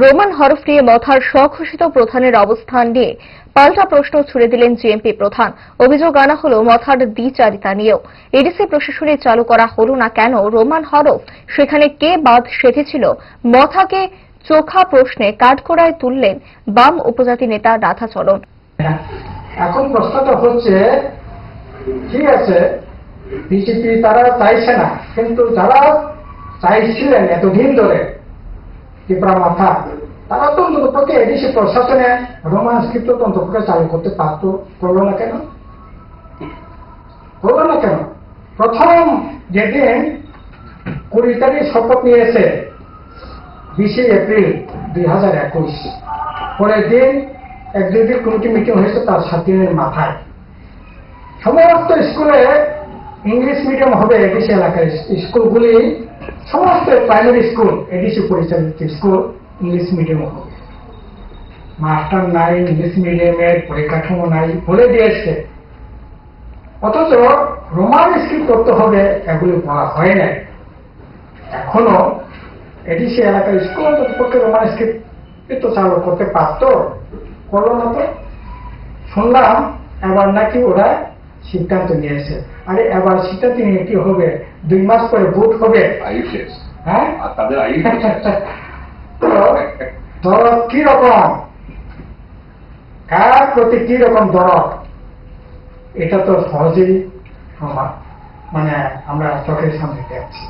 Roman হরফ নিয়ে মথার স্বঘোষিত প্রধানের অবস্থান নিয়ে পাল্টা প্রশ্ন ছুড়ে দিলেন জিএমপি প্রধান। অভিযোগ আনা হল মথার দ্বিচারিতা নিয়েও। এডিসি প্রশাসনে চালু করা হলো না কেন? রোমান হরফ, সেখানে কে বাদ সেধেছিল? মথাকে চোখা প্রশ্নে কাঠগড়ায় তুললেন বাম উপজাতি নেতা রাধাচরণ এখন প্রশ্নটা হচ্ছে ঠিক আছে? বিজেপি তারা চাইছে না, কিন্তু যারা চাইছিলেন এতদিন ধরে ত্রিপুরা মাথা তারা তো অন্ততপক্ষে এডিসি প্রশাসনে রোমান স্ক্রিপ্ট অন্ততপক্ষে চালু করতে পারতো। করল না কেন? করল না কেন? প্রথম যেদিন কুড়ি তারিখ শপথ নিয়েছে, বিশে এপ্রিল দুই হাজার একুশ। পরের দিন এক্সিকিউটিভ কমিটি মিটিং হয়েছে তার সাত দিনের মাথায়। সমস্ত স্কুলে ইংলিশ মিডিয়াম হবে এডিসি এলাকার স্কুলগুলি সমস্ত প্রাইমারি স্কুল এডিসি পরিচালিত স্কুল ইংলিশ মিডিয়াম হবে মাস্টার নাই ইংলিশ মিডিয়ামের পরিকাঠামো নাই বলে দিয়েছে। অথচ রোমান স্ক্রিপ্ট করতে হবে এগুলি বলা হয় নাই। এখনও এডিসি এলাকার স্কুল পক্ষে রোমান স্ক্রিপ্ট তো চালু করতে পারতো করল না তো। শুনলাম এবার নাকি ওরা সিদ্ধান্ত নিয়েছে। আরে এবার সিদ্ধান্ত নিয়ে কি হবে? দুই মাস পরে ভোট হবে? আয়ু শেষ হ্যাঁ? তাদের আয়ু কি রকম? কার প্রতি কি রকম দরদ? এটা তো সহজেই মানে আমরা চোখের সামনে দেখছি।